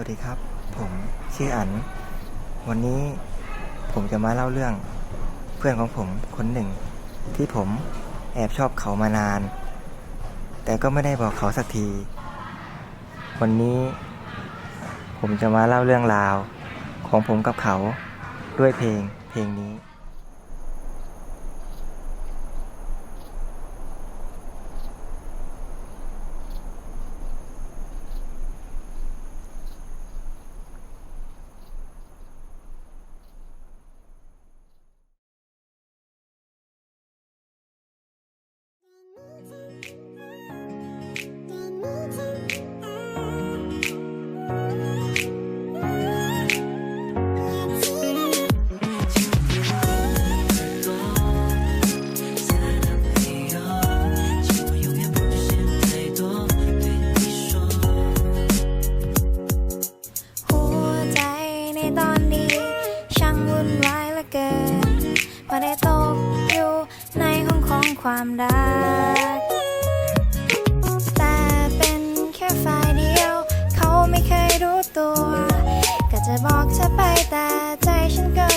วัสดีครับ ผมชื่ออัน วันนี้ผมจะมาเล่าเรื่อง เพื่อนของผมคนหนึ่ง ที่ผมแอบชอบเขามานาน แต่ก็ไม่ได้บอกเขาสักที วันนี้ผมจะมาเล่าเรื่องราว ของผมกับเขาด้วยเพลงเพลงนี้ ได้ตกอยู่ในห้องของความรัก แต่เป็นแค่ฝ่ายเดียว เขาไม่เคยรู้ตัว ก็จะบอกเธอไปแต่ใจฉันก็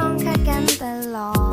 放开根本落。